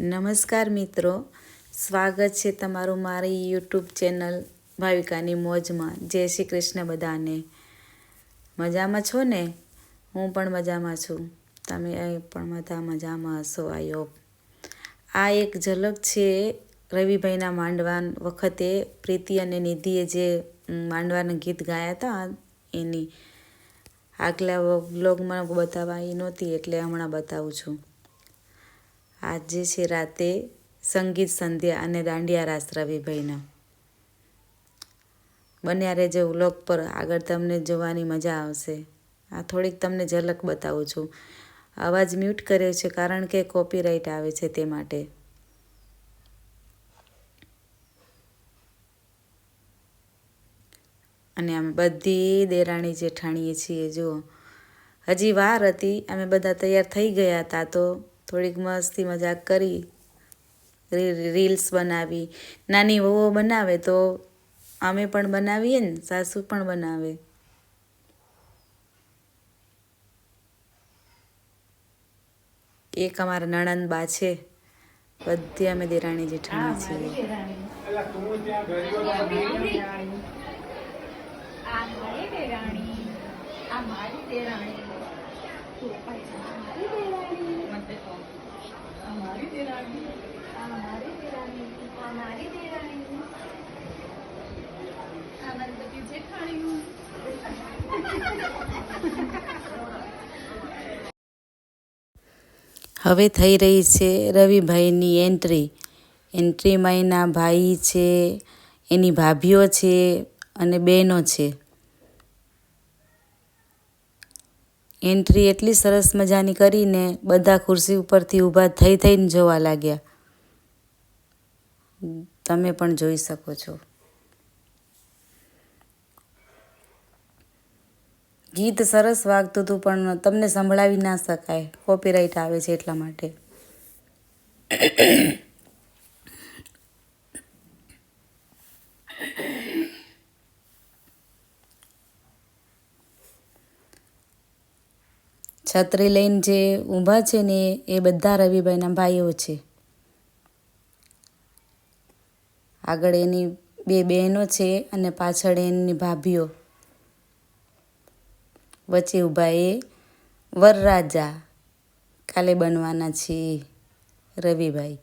નમસ્કાર મિત્રો. સ્વાગત છે તમારું મારી યુટ્યુબ ચેનલ ભાવિકાની મોજમાં. જય શ્રી કૃષ્ણ બધાને. મજામાં છો ને? હું પણ મજામાં છું. તમે પણ બધા મજામાં હશો આઈ હોપ આ એક ઝલક છે રવિભાઈના માંડવા વખતે પ્રીતિ અને નિધિએ જે માંડવાના ગીત ગાયા હતા, એની આગલા વ્લોગમાં બતાવવા એ નહોતી એટલે હમણાં બતાવું છું. આજે છે રાતે સંગીત સંધ્યા અને દાંડિયા રાસ રવિભાઈના. બન્યા રહેજો વ્લોગ પર, આગળ તમને જોવાની મજા આવશે. આ થોડીક તમને ઝલક બતાવું છું. અવાજ મ્યુટ કર્યો છે કારણ કે કોપીરાઇટ આવે છે તે માટે. અને અમે બધી દેરાણી જેઠાણીએ છીએ, જુઓ. હજી વાર હતી, અમે બધા તૈયાર થઈ ગયા હતા તો થોડીક મસ્તી મજાક કરી રીલ્સ બનાવી. નાની વહુઓ બનાવે તો અમે પણ બનાવીએ ને સાસુ પણ બનાવે. એક અમારા નણંદ બા છે. બધી અમે દેરાણી જેઠાણી છીએ. આ મારી દેરાણી આ મારી દેરાણી તું પૈસા મારી દેરાણી હવે થઈ રહી છે રવિભાઈની એન્ટ્રી. એન્ટ્રીમાં એના ભાઈ છે, એની ભાભીઓ છે અને બહેનો છે. એન્ટ્રી એટલી સરસ મજાની કરીને બધા ખુરશી ઉપરથી ઊભા થઈ થઈને જોવા લાગ્યા. તમે પણ જોઈ શકો છો. ગીત સરસ વાગતું હતું, પણ તમને સંભળાવી ના શકાય. કોપીરાઇટ આવે છે એટલા માટે. છત્રી લઈને જે ઊભા છે ને એ બધા રવિભાઈના ભાઈઓ છે. આગળ એની બે બહેનો છે અને પાછળ એની ભાભીઓ. વચ્ચે ઊભા એ વરરાજા કાલે બનવાના છે રવિભાઈ.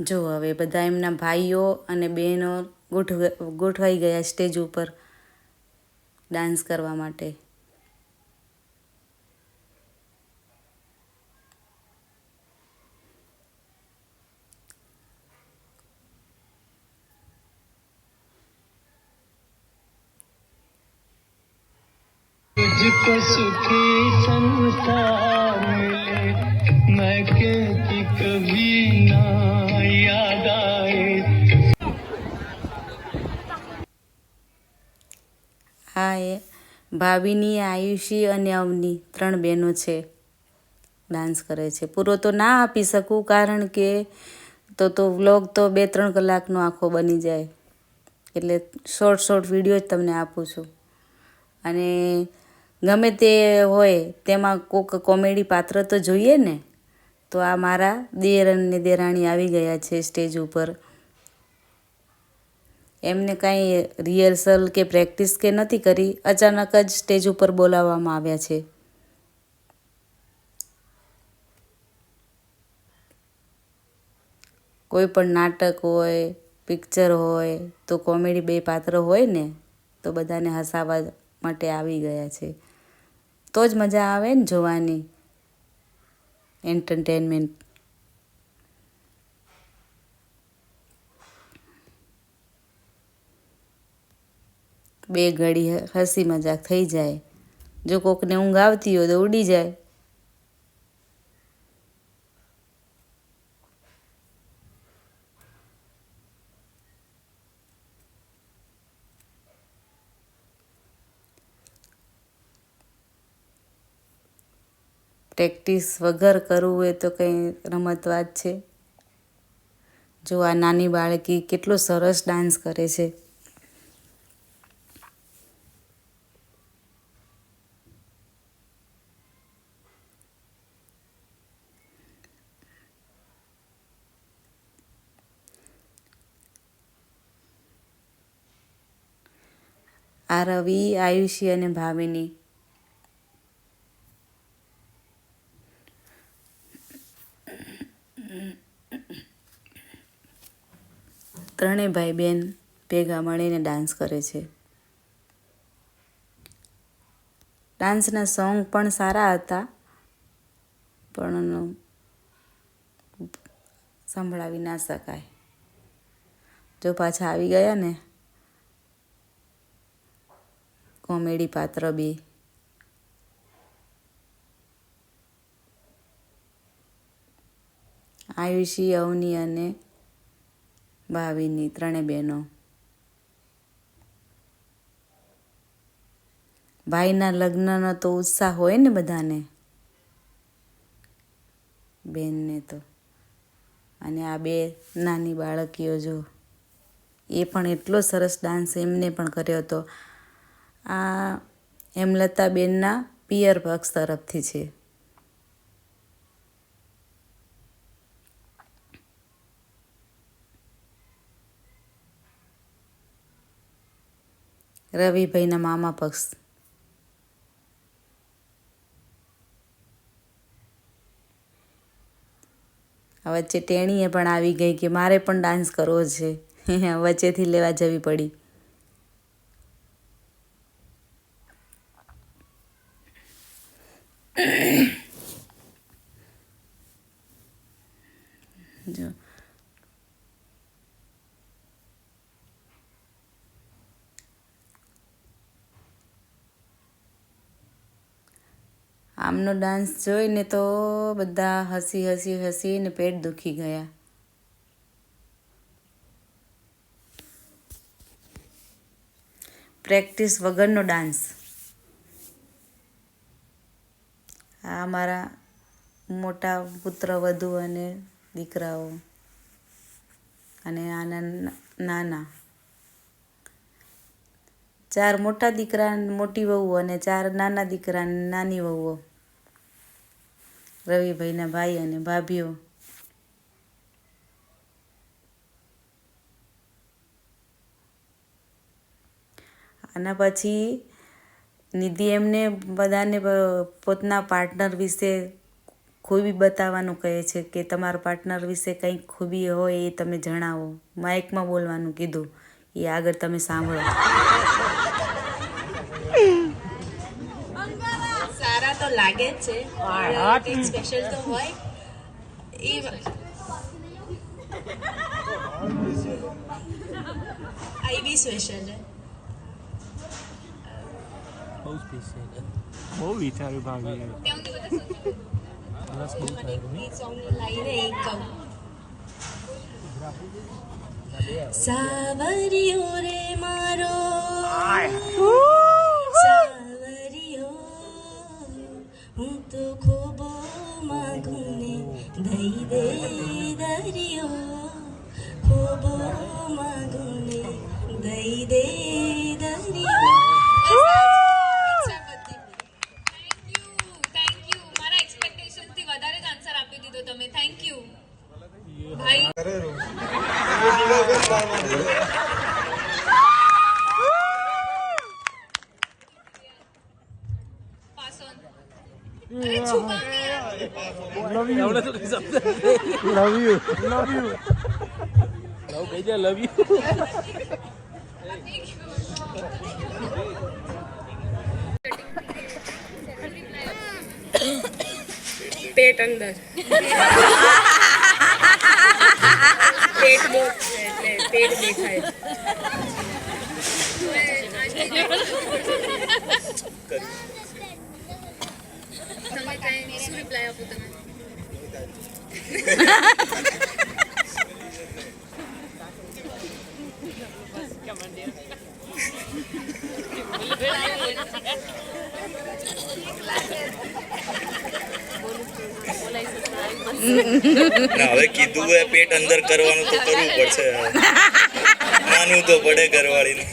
જો હવે બધા એમના ભાઈઓ અને બહેનો ગોઠવ, ગોઠવાઈ ગયા સ્ટેજ ઉપર ડાન્સ કરવા માટે. સુખી સંતા મેં કભી ના આ એ ભાવિની આયુષી અને અવની ત્રણ બહેનો છે. ડાન્સ કરે છે. પૂરો તો ના આપી શકું કારણ કે તો તો વ્લોગ તો બે ત્રણ કલાકનો આખો બની જાય. એટલે શોર્ટ શોર્ટ વીડિયો જ તમને આપું છું. અને ગમે તે હોય તેમાં કોઈક કોમેડી પાત્ર તો જોઈએ ને? તો આ મારા દેર અને દેરાણી આવી ગયા છે સ્ટેજ ઉપર. એમને કાંઈ રિહર્સલ કે પ્રેક્ટિસ કે નથી કરી, અચાનક જ સ્ટેજ ઉપર બોલાવવામાં આવ્યા છે. કોઈ પણ નાટક હોય, પિક્ચર હોય, તો કોમેડી બે પાત્ર હોય ને, તો બધાને હસાવવા માટે આવી ગયા છે. તો જ મજા આવે ને જોવાની. એન્ટરટેનમેન્ટ બે ઘડી હસી મજાક થઈ જાય. જો કોકને ઊંઘ આવતી હોય તો ઉડી જાય. પ્રેક્ટિસ વગર કરવું એ તો કંઈ રમત વાત છે? જો આ નાની બાળકી કેટલો સરસ ડાન્સ કરે છે. આ રવિ આયુષી અને ભાવિની. ત્રણેય ભાઈ બહેન ભેગા મળીને ડાન્સ કરે છે. ડાન્સના સોંગ પણ સારા હતા, પણ સંભળાવી ના શકાય. જો પાછા આવી ગયા ને કોમેડી પાત્ર બે. આયુષી, અવની અને ભાવિની ત્રણે બહેનો. ભાઈના લગ્નનો તો ઉત્સાહ હોય ને બધાને? બેનને તો. અને આ બે નાની બાળકીઓ જો, એ પણ એટલો સરસ ડાન્સ એમને પણ કર્યો હતો. આ હેમલતાબેનના પિયર પક્ષ તરફથી છે. રવિભાઈના મામા પક્ષ વચ્ચે ટેણીએ પણ આવી ગઈ કે મારે પણ ડાન્સ કરવો છે. વચ્ચેથી લેવા જવી પડી. જો આમનો ડાન્સ જોઈને તો બધા હસી હસી હસીને પેટ દુખી ગયા. પ્રેક્ટિસ વગરનો ડાન્સ. આ મારા મોટા પુત્ર વધુ અને દીકરાઓ અને આના નાના. ચાર મોટા દીકરા, મોટી વહુ અને ચાર નાના દીકરા નાની વહુઓ. રવિભાઈના ભાઈ અને ભાભીઓ. આના પછી નિધિ એમને બધાને પોતના પાર્ટનર વિશે ખૂબી બતાવવાનું કહે છે કે તમારા પાર્ટનર વિશે કંઈક ખૂબી હોય એ તમે જણાવો. માઇકમાં બોલવાનું કીધું. એ આગળ તમે સાંભળો. સારા તો લાગે જ છે. પણ સ્પેશિયલ તો હોય. એ આ બી સ્પેશિયલ છે. બહુ સ્પેશિયલ બહુ વિચાર્યું ભાભીએ સાવરિયો રે મારો સાવરિયો હું તો ખોબો માગું ને દઈ દે દરિયો ખોબો માગું ને દઈ દે દરિયો love you love you love કહી દે લવ યુ પેટ અંદર પેટ બહુ છે એટલે પેટ દેખાય તમે કઈ શું રિપ્લાય આપો તમે ના હવે કીધું હોય પેટ અંદર કરવાનું તો કરવું પડશે. માનવું તો પડે ઘરવાળીને.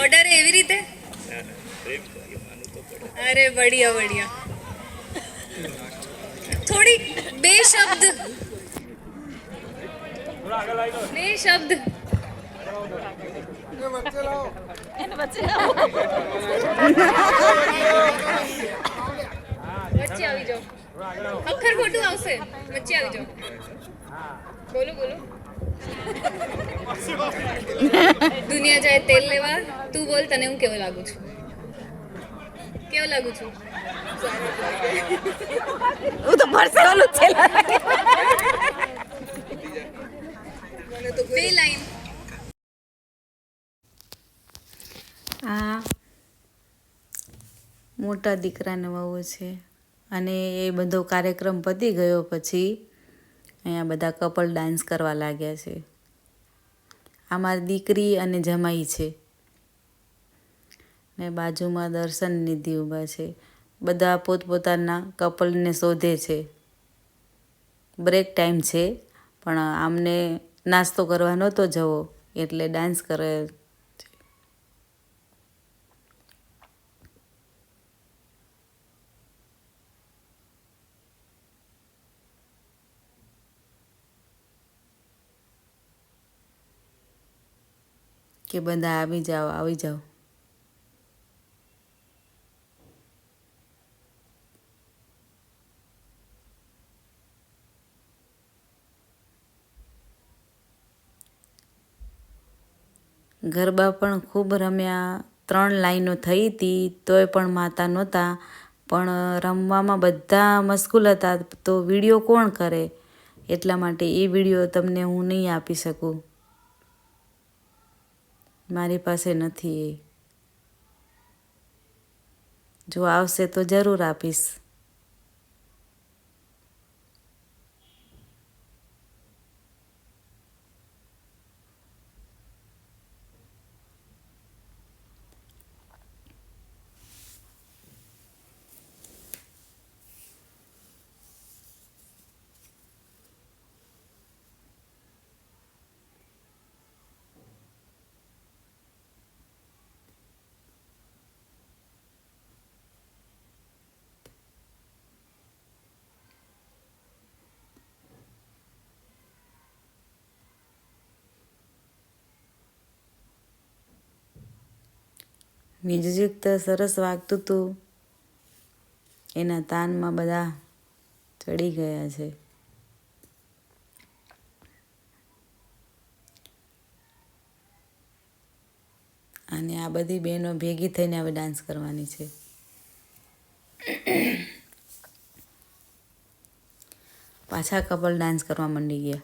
ઓર્ડર એવી રીતે? અરે બઢિયા બઢિયા. થોડી બે શબ્દ બે શબ્દ. વચ્ચે આવી જાઓ. અખર ખોટું આવશે. વચ્ચે આવી જાઓ. બોલો દુનિયા જાય તેલ લેવા. તું બોલ, તને હું કેવો લાગુ છું? કેવો લાગુ છું? હું તો ભરસે ઓલું છે બે આ મોટા દીકરાને વહુ છે. અને એ બધો કાર્યક્રમ પતી ગયો પછી અહીંયા બધા કપલ ડાન્સ કરવા લાગ્યા છે. આ મારી દીકરી અને જમાઈ છે. ને બાજુમાં દર્શન નિધિ ઊભા છે. બધા પોતપોતાના કપલને શોધે છે. બ્રેક ટાઈમ છે. પણ આમને નાસ્તો કરવા નહોતો જવો એટલે ડાન્સ કરે. કે બધા આવી જાઓ આવી જાઓ. ગરબા પણ ખૂબ રમ્યા. ત્રણ લાઈનો થઈ હતી, તોય પણ માતા નહોતા. પણ રમવામાં બધા મશગુલ હતા, તો વીડિયો કોણ કરે? એટલા માટે એ વીડિયો તમને હું નહીં આપી શકું. મારી પાસે નથી એ. જો આવશે તો જરૂર આપીશ. મ્યુઝિક તો સરસ વાગતું હતું એના તાનમાં બધા ચડી ગયા છે. અને આ બધી બહેનો ભેગી થઈને હવે ડાન્સ કરવાની છે. પાછા કપલ ડાન્સ કરવા માંડી ગયા.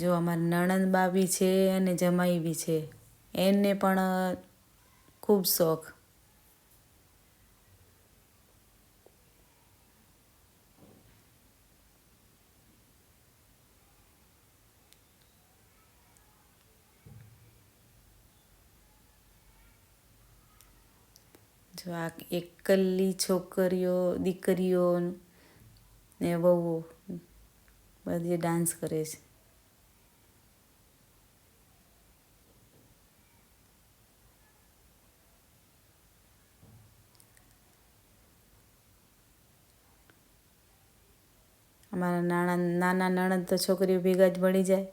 જો અમારી નણંદ બા બી છે અને જમાઈ બી છે. એને પણ ખૂબ શોખ. જો આ એકલી છોકરીઓ દીકરીઓ ને બહુ બધી ડાન્સ કરે છે અમારા નાના નાના નણંદ તો છોકરીઓ ભેગા જ ભણી જાય.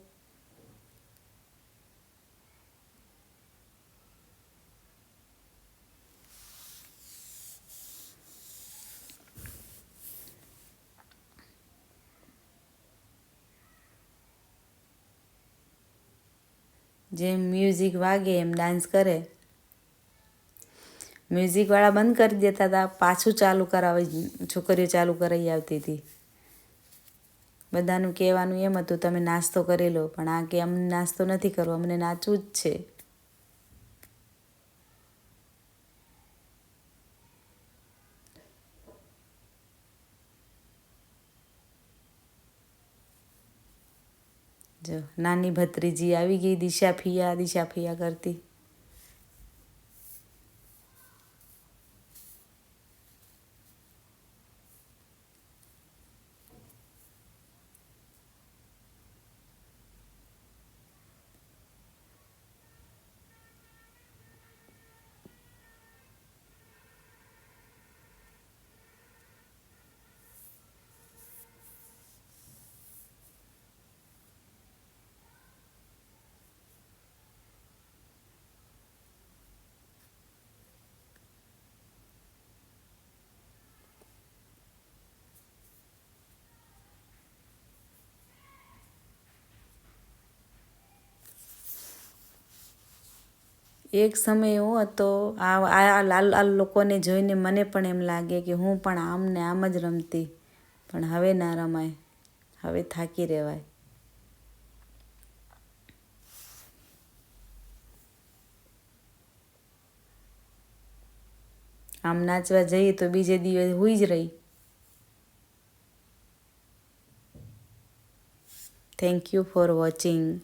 જેમ મ્યુઝિક વાગે, એમ ડાન્સ કરે. મ્યુઝિકવાળા બંધ કરી દેતા હતા, પાછું ચાલુ કરાવી છોકરીઓ ચાલુ કરાવી આવતી હતી. બધાનું કહેવાનું એમ હતું, તમે નાસ્તો કરી લો. પણ આ કે, અમને નાસ્તો નથી કરવો, અમને નાચવું જ છે. જો, નાની ભત્રીજી આવી ગઈ, દિશા ફિયા દિશા ફિયા કરતી. એક સમય એવો હતો આ આ લોકોને જોઈને મને પણ એમ લાગે કે હું પણ આમ ને આમ જ રમતી. પણ હવે ના રમાય. હવે થાકી રહેવાય. આમ નાચવા જઈએ તો બીજે દિવસ હુઈ જ રહી. Thank you for watching